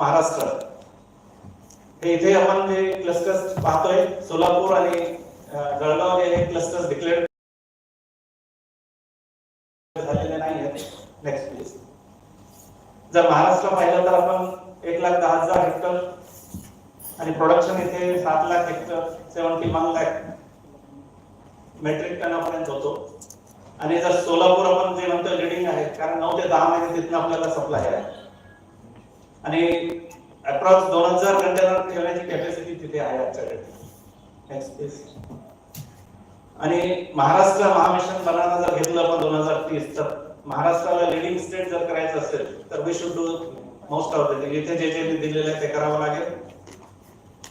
महाराष्ट्र. हे इथे आपण जे क्लस्टर्स पाहतोय. सोलापूर आणि जळगाव हे क्लस्टर्स डिक्लेअर झालेले नाही आहेत. नेक्स्ट प्लीज जर महाराष्ट्र पाहिलं तर आपण एक लाख दहा हजार हेक्टर आणि प्रोडक्शन इथे सात lakh hectare seventy one lakh metric टनापर्यंत होतो. आणि जर सोलापूर आपण जे म्हणतो लिडिंग आहे कारण नऊ ते दहा महिने तिथनं आपल्याला सप्लाय आहे. आणि अप्रॉक्स दोन हजार कंटेनर ठेवण्याची कॅपॅसिटी तिथे आहे आजच्याकडे आणि महाराष्ट्र महामिशन बनाना जर घेतलं आपण दोन हजार तीस तर महाराष्ट्राला लिडिंग स्टेट जर करायचं असेल तर we should do most of the इथे जे जे दिलेलं आहे ते करावं लागेल.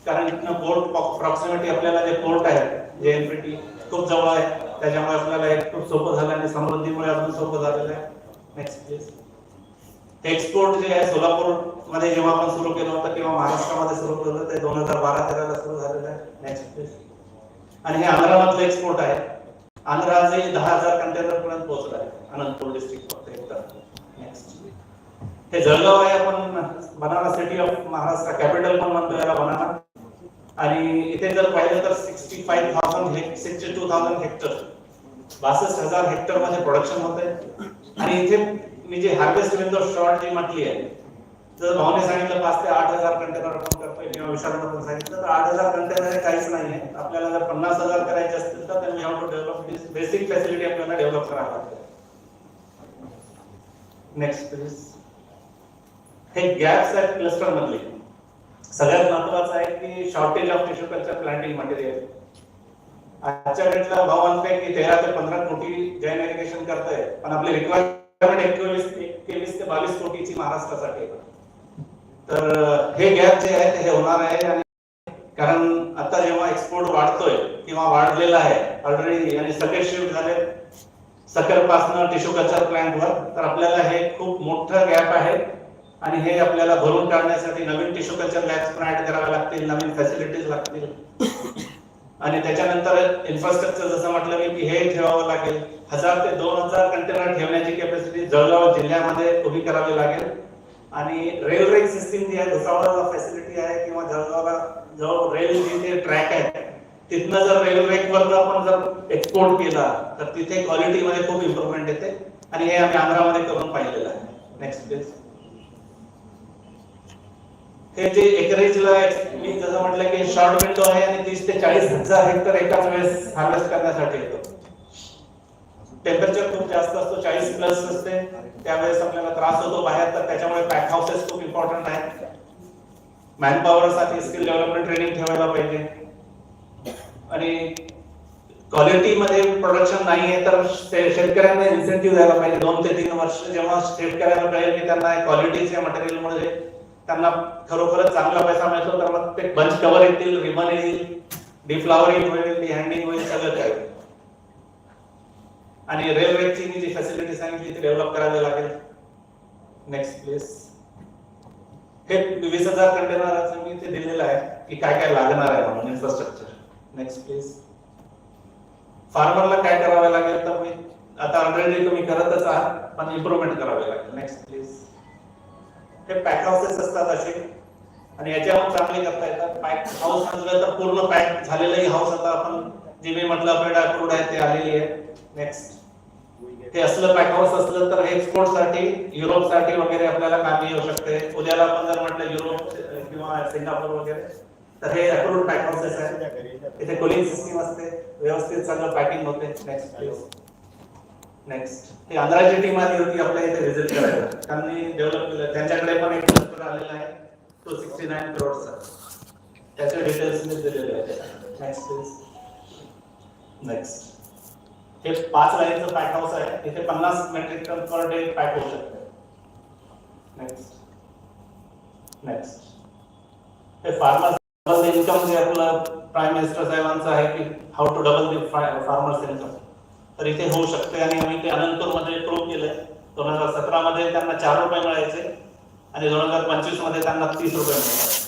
कारण इथनं पोर्ट प्रॉक्सिमिटी आपल्याला जे पोर्ट आहे जे एनपीटी खूप जवळ आहे त्याच्यामुळे आपल्याला एक खूप सोपं झालं आणि समृद्धीमुळे अजून सोपं झालेलं आहे. नेक्स्ट प्लीज एक्सपोर्ट जे आहे सोलापूरमध्ये जेव्हा आपण सुरू केलं होतं किंवा महाराष्ट्रामध्ये सुरू केलं होतं ते दोन हजार बारा तेराला सुरू झालेलं आहे. नेक्स्ट आणि हे आंध्रामधलं एक्सपोर्ट आहे. आंध्र जे दहा हजार कंटेनर पर्यंत पोहोचलं आहे. अनंतपूर डिस्ट्रिक्ट फक्त एकतर नेक्स्ट हे जळगाव आहे आपण banana city of Maharashtra capital पण म्हणतो याला बनाना. आणि इथे जर पाहिलं तर sixty five thousand sixty two thousand hectare बासष्ट हजार हेक्टरमध्ये प्रोडक्शन होत आहे आणि इथे मी जे हार्वेस्ट विंडो शॉर्ट जी म्हटली आहे तर भावने सांगितलं पाच ते आठ हजार कंटेनर आपण करतोय किंवा विशाल पण सांगितलं तर आठ हजार कंटेनर हे काहीच नाही आहे आपल्याला जर पन्नास हजार करायचे असतील तर त्यांनी have to develop basic facility आपल्याला डेव्हलप करावं लागते. नेक्स्ट प्लीज हे गॅप्स आहेत क्लस्टर मधले. सगळ्यात महत्वाचं आहे की shortage of tissue culture planting material आजच्या डेटला भाव म्हणते की तेरा ते पंधरा कोटी जैन इरिगेशन करताय पण आपली रिक्वायरमेंट एकवीस एकवीस ते बावीस कोटीची महाराष्ट्रासाठी तर हे गॅप जे आहे ते हे होणार आहे आणि कारण आता जेव्हा एक्सपोर्ट वाढतोय किंवा वाढलेला आहे. ऑलरेडी आणि सगळे शिफ्ट झाले सकर पासन टिश्यू कल्चर प्लांटवर तर आपल्याला हे खूप मोठं गॅप आहे. आणि हे आपल्याला भरून काढण्यासाठी नवीन टिश्यू कल्चर लॅब्स प्लांट करावे लागतील नवीन फॅसिलिटीज लागतील. आणि त्याच्यानंतर इन्फ्रास्ट्रक्चर जसं म्हटलं मी की हे ठेवावं लागेल. हजार ते दोन हजार कंटेनर ठेवण्याची कॅपॅसिटी जळगाव जिल्ह्यामध्ये उभी करावी लागेल. आणि रेल्वे सिस्टीम जी आहे भुसावळाला फॅसिलिटी आहे किंवा जळगावला जवळ रेल जिथे ट्रॅक आहे तिथनं जर रेल्वे वरनं वर आपण जर एक्सपोर्ट केला तर तिथे क्वालिटी मध्ये खूप इम्प्रुव्हमेंट येते. आणि हे आम्ही आंध्रामध्ये करून पाहिलेलं आहे. नेक्स्ट प्लीज ते जे एकरेजला मी जसं म्हटलं की शॉर्ट विंडो आहे आणि तीस ते चाळीस हजार हेक्टर एकाच वेळेस हार्वेस्ट करण्यासाठी येतो. टेम्परेचर खूप जास्त असतो चाळीस प्लस असते. त्यावेळेस आपल्याला त्रास होतो बाहेर तर त्याच्यामुळे पॅक हाऊसेस खूप इम्पॉर्टंट आहेत. मॅनपॉवर साठी स्किल डेव्हलपमेंट ट्रेनिंग ठेवायला पाहिजे. आणि क्वालिटी मध्ये प्रोडक्शन नाही आहे तर शेतकऱ्यांना इन्सेंटिव्ह द्यायला पाहिजे. दोन ते तीन वर्ष जेव्हा शेतकऱ्यांना कळेल की त्यांना क्वालिटीच्या मध्ये त्यांना खरोखरच चांगला पैसा मिळतो तर मग ते बंच कव्हर येतील रिमन येईल डिफ्लॉवरिंग होईल डिहँडिंग होईल सगळं काय. आणि रेल्वेची मी जी फॅसिलिटी सांगितली ती डेव्हलप करावी लागेल. नेक्स्ट प्लेस हे वीस हजार कंटेनर मी ते दिलेलं आहे की काय काय लागणार आहे म्हणून इन्फ्रास्ट्रक्चर नेक्स्ट प्लीज फार्मरला काय करावे लागेल तर मी आता ऑलरेडी तुम्ही करतच आहात पण इम्प्रुव्हमेंट करावे लागेल. नेक्स्ट प्लीज हे पॅक हाऊसेस असतात असे. आणि याच्यावर चांगले करता येतात. पॅक हाऊस म्हटलं तर पूर्ण पॅक झालेलंही हाऊस आता आपण जे मी म्हटलं आपल्याला अप्रूव्ड आहे ते आलेली आहे. नेक्स्ट हे असलं पॅक हाऊस असलं तर हे एक्सपोर्टसाठी युरोपसाठी वगैरे आपल्याला कामी येऊ शकते. उद्याला आपण जर म्हटलं युरोप किंवा सिंगापूर वगैरे तर हे अक्रूड पॅक हाऊसेस आहे इथे कुलिंग सिस्टीम असते. व्यवस्थित चांगलं पॅकिंग होते. नेक्स्ट नेक्स्ट आंध्राची टीम आली होती आपल्या इथे व्हिजिट करायला. त्यांनी डेव्हलप केलं. त्यांच्याकडे पण एक क्लस्टर आलेला आहे. तो सिक्स्टी नाईन करोडचा त्याचे डिटेल्स मी दिलेले आहेत. नेक्स्ट प्लीज नेक्स्ट हे पाच लाईनचं पॅक हाऊस आहे. इथे पन्नास metric ton per day pack होऊ शकते. नेक्स्ट नेक्स्ट हे फार्मर्स इन्कम जे आपलं प्राईम मिनिस्टर साहेबांचं आहे की how to double the farmers income तर इथे होऊ शकते. आणि आम्ही ते अनंतपूरमध्ये प्रूव्ह केलंय. दोन हजार सतरा मध्ये त्यांना चार रुपये मिळायचे. आणि दोन हजार पंचवीसमध्ये त्यांना तीस रुपये मिळायचे.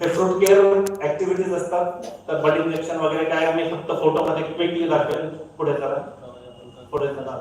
हे फ्रूट केअर ऍक्टिव्हिटीज असतात. तर बड इंजेक्शन वगैरे काय आम्ही फक्त फोटो मध्ये क्विकली दाखवेल पुढे चला. पुढे जाणार